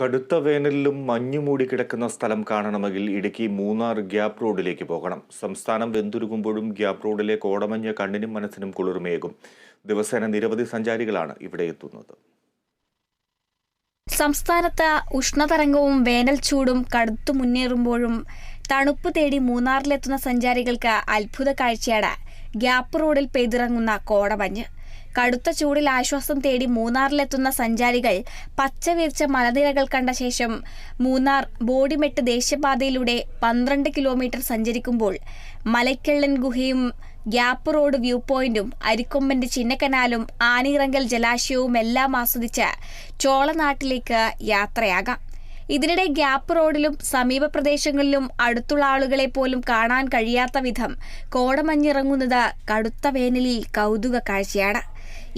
കടുത്ത വേനലിലും മഞ്ഞു മൂടി കിടക്കുന്ന സ്ഥലം കാണണമെങ്കിൽ ഇടുക്കി മൂന്നാർ ഗ്യാപ് റോഡിലേക്ക് പോകണം. സംസ്ഥാനം വെന്തുരുകുമ്പോഴും ഗ്യാപ് റോഡിലെ കോടമഞ്ഞ് കണ്ണിനും മനസ്സിനും കുളിർമയേകും. ദിവസേന നിരവധി സഞ്ചാരികളാണ് ഇവിടെ എത്തുന്നത്. സംസ്ഥാനത്ത് ഉഷ്ണതരംഗവും വേനൽ ചൂടും കടുത്തു മുന്നേറുമ്പോഴും തണുപ്പ് തേടി മൂന്നാറിലെത്തുന്ന സഞ്ചാരികൾക്ക് അത്ഭുത കാഴ്ചയാണ്. ഗ്യാപ്പ് റോഡിൽ പെയ്തിറങ്ങുന്ന കോടമഞ്ഞ്. കടുത്ത ചൂടിൽ ആശ്വാസം തേടി മൂന്നാറിലെത്തുന്ന സഞ്ചാരികൾ പച്ചവിരിച്ച മലനിരകൾ കണ്ട ശേഷം മൂന്നാർ ബോഡിമെട്ട് ദേശീയപാതയിലൂടെ പന്ത്രണ്ട് കിലോമീറ്റർ സഞ്ചരിക്കുമ്പോൾ മലയ്ക്കള്ളൻ ഗുഹയും ഗ്യാപ്പ് റോഡ് വ്യൂ പോയിന്റും അരിക്കൊമ്പന്റെ ചിന്നക്കനാലും ആനിറങ്കൽ ജലാശയവും എല്ലാം ആസ്വദിച്ച് ചോളനാട്ടിലേക്ക് യാത്രയാകാം. ഇതിനിടെ ഗ്യാപ്പ് റോഡിലും സമീപ പ്രദേശങ്ങളിലും അടുത്തുള്ള ആളുകളെ പോലും കാണാൻ കഴിയാത്ത വിധം കോടമഞ്ഞിറങ്ങുന്നത് കടുത്ത വേനലിൽ കൗതുക കാഴ്ചയാണ്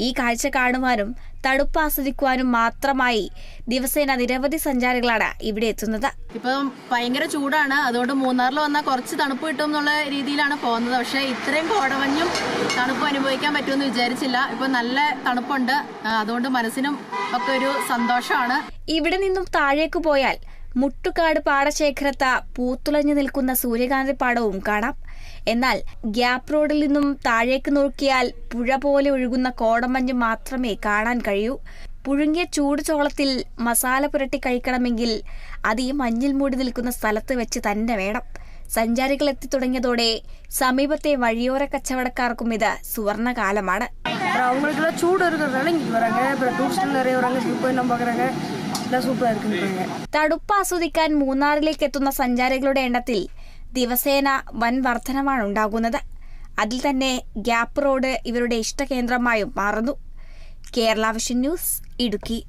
ഈ കാഴ്ച കാണുവാനും തണുപ്പ് ആസ്വദിക്കുവാനും മാത്രമായി ദിവസേന നിരവധി സഞ്ചാരികളാണ് ഇവിടെ എത്തുന്നത്. ഇപ്പം ഭയങ്കര ചൂടാണ്. അതുകൊണ്ട് മൂന്നാറിൽ വന്നാൽ കുറച്ച് തണുപ്പ് കിട്ടും എന്നുള്ള രീതിയിലാണ് പോകുന്നത്. പക്ഷേ ഇത്രയും കോടമഞ്ഞും തണുപ്പ് അനുഭവിക്കാൻ പറ്റുമെന്ന് വിചാരിച്ചില്ല. ഇപ്പൊ നല്ല തണുപ്പുണ്ട്. അതുകൊണ്ട് മനസ്സിനും ഒക്കെ ഒരു സന്തോഷമാണ്. ഇവിടെ നിന്നും താഴേക്ക് പോയാൽ മുട്ടുകാട് പാടശേഖരത്ത് പൂത്തുലഞ്ഞു നിൽക്കുന്ന സൂര്യകാന്തി പാടവും കാണാം എന്നാൽ ഗ്യാപ്പ് റോഡിൽ നിന്നും താഴേക്ക് നോക്കിയാൽ പുഴ പോലെ ഒഴുകുന്ന കോടമഞ്ഞ് മാത്രമേ കാണാൻ കഴിയൂ പുഴുങ്ങിയ ചൂട് ചോളത്തിൽ മസാല പുരട്ടി കഴിക്കണമെങ്കിൽ അത് ഈ മഞ്ഞിൽ മൂടി നിൽക്കുന്ന സ്ഥലത്ത് വെച്ച് തന്നെ വേണം സഞ്ചാരികൾ എത്തിത്തുടങ്ങിയതോടെ സമീപത്തെ വഴിയോര കച്ചവടക്കാർക്കും ഇത് സുവർണകാലമാണ് அப்புறம் அவங்களுக்குலாம் சூடு இருக்கிறதுனால இங்கே வராங்க அப்புறம் டூரிஸ்ட் நிறைய வராங்க வியூ பாயிண்ட் பார்க்குறாங்க எல்லாம் சூப்பராக இருக்குன்றாங்க തണുപ്പ് ആസ്വദിക്കാൻ മൂന്നാറിലേക്ക് എത്തുന്ന സഞ്ചാരികളുടെ എണ്ണത്തിൽ ദിവസേന വൻ വർധനമാണ് ഉണ്ടാകുന്നത്. അതിൽ തന്നെ ഗ്യാപ്പ് റോഡ് ഇവരുടെ ഇഷ്ടകേന്ദ്രമായും മാറുന്നു. Kerala vision news Idukki.